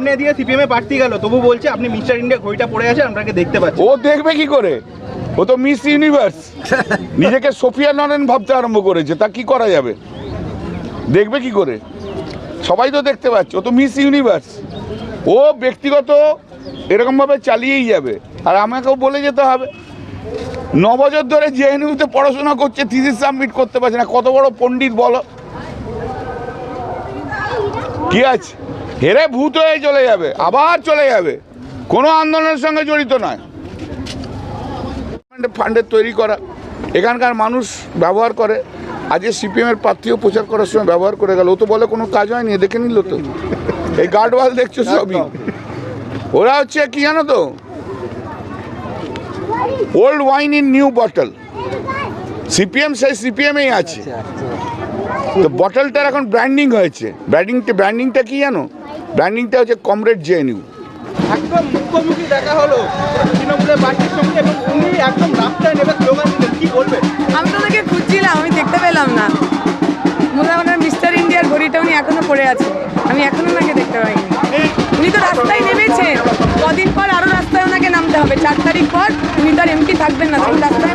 সামনে দিয়ে সিপিএম এ প্রার্থী গেল তবু বলছে আপনি মিস্টার ইন্ডিয়া ঘড়িটা পড়ে আছে আপনাকে দেখতে পাচ্ছি। ও দেখবে কি করে? ও তো মিস ইউনিভার্স। নিজেকে সোফিয়া নরেন ভাবতে আরম্ভ করেছে তা কি করা যাবে? দেখবে কি করে? সবাই তো দেখতে পাচ্ছে ও তো মিস ইউনিভার্স। ও ব্যক্তিগত এরকমভাবে চালিয়েই যাবে আর আমাকেও বলে যেতে হবে। ন বছর ধরে জেএনইউতে পড়াশোনা করছে থিসিস সাবমিট করতে পারছে না কত বড় পণ্ডিত বলো? কি আছে? হেরে ভূত হয়ে চলে যাবে আবার চলে যাবে। কোনো আন্দোলনের সঙ্গে জড়িত নয়। ফান্ডের তৈরি করা। এখানকার মানুষ ব্যবহার করে। আজকে সিপিএমের প্রার্থীও প্রচার করার সময় ব্যবহার করে গেল। ও তো বলে কোনো কাজ হয়নি দেখে নিল তো। এই গার্ডওয়াল দেখছ সবই। ওরা হচ্ছে কি জানো তো? Old wine in new bottle CPM সেই সিপিএমেই আছে। তো বটলটার এখন ব্র্যান্ডিং হয়েছে। ব্র্যান্ডিংটা ব্র্যান্ডিংটা কি জানো? ব্র্যান্ডিংটা হচ্ছে কমরেড জেএনইউ একদম মুখোমুখি দেখা হলো তৃণমূলের পার্টির সঙ্গে এবং উনি একদম রাস্তায় নেবে স্লোগান দিলেন কি বলবেন আমি তো ওনাকে খুঁজছিলাম আমি দেখতে পেলাম না। মনে হয় ওনার মিস্টার ইন্ডিয়ার ঘড়িটা উনি এখনও পড়ে আছে। আমি এখনও ওনাকে দেখতে পাইনি। উনি তো রাস্তায় নেমেছেন কদিন পর আরও রাস্তায় ওনাকে নামতে হবে। চার তারিখ পর উনি তো আর এমপি থাকবেন না তখন রাস্তায়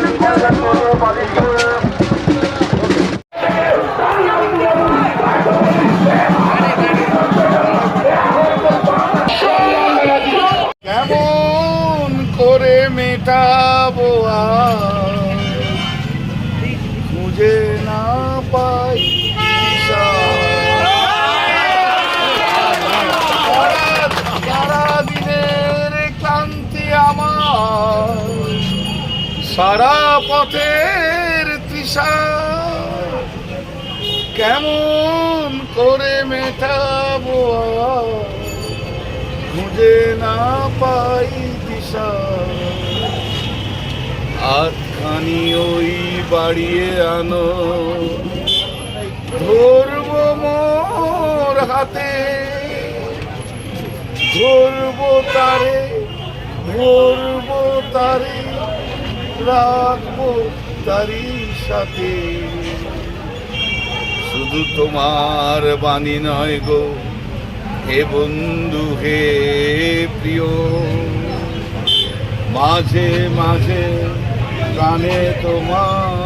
কেমন করে মেটাবো খুঁজে না পাই ক্লান্তি আমার সারা পথের তৃষা। কেমন করে মেটাবো খুঁজে না পাই দিশা আটখানি ওই বাড়িয়ে আনো। ধরবো মোর হাতে, ধরবো তারে ধরবো তারে, রাখব তারি সাথে। শুধু তোমার বাণী নয় গো হে বন্ধু হে প্রিয় মাঝে মাঝে প্রাণে তোমার